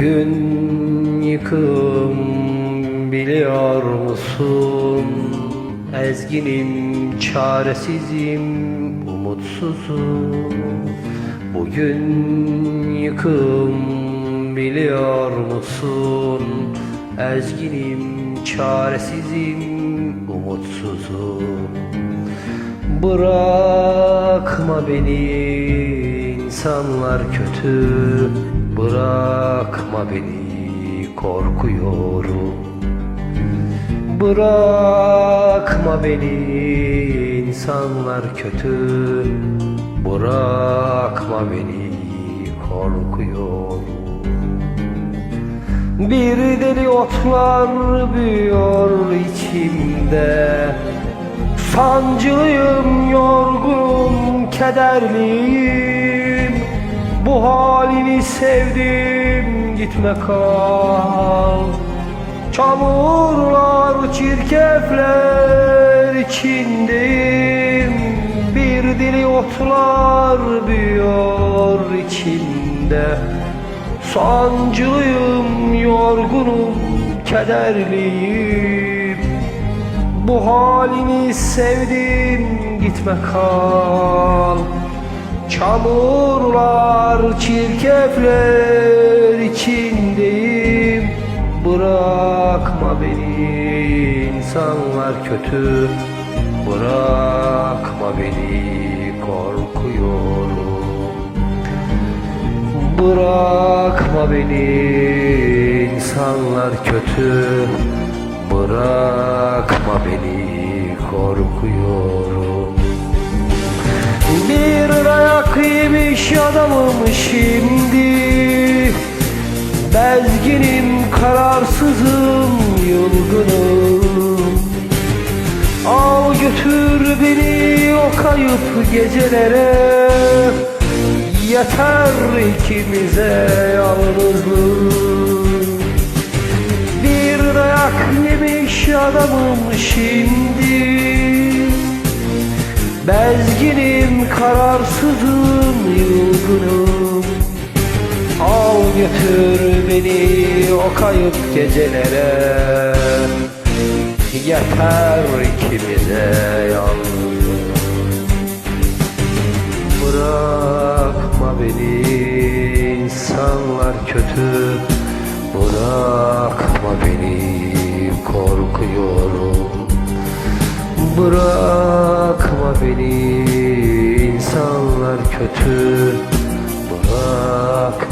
Bugün yıkım biliyor musun? Ezginim, çaresizim, umutsuzum Bugün yıkım biliyor musun? Ezginim, çaresizim, umutsuzum Bırakma beni insanlar kötü Bırakma beni korkuyorum. Bırakma beni insanlar kötü. Bırakma beni korkuyorum. Bir deli otlar büyüyor içimde. Sancılıyım, yorgunum, kederliyim. Bu sevdim, gitme kal. Çamurlar, çirkefler içindeyim Bir dili otlar büyüyor içimde. Sancılıyım, yorgunum, kederliyim. Bu halini sevdim, gitme kal Çamurlar, çirkefler içindeyim. Bırakma beni, insanlar kötü. Bırakma beni, korkuyorum. Bırakma beni, insanlar kötü. Bırakma beni, korkuyorum yemiş adamım şimdi. Bezginim, kararsızım, yılgınım Al götür beni o kayıp gecelere. Yeter ikimize yalnızlık Bir dayak yemiş adamım şimdi Bezginim, kararsızım, yılgınım. Al götür beni o kayıp gecelere. Yeter ikimize yalnızlık Bırakma beni insanlar kötü. Bırakma beni korkuyorum. Bırakma kötü. Beni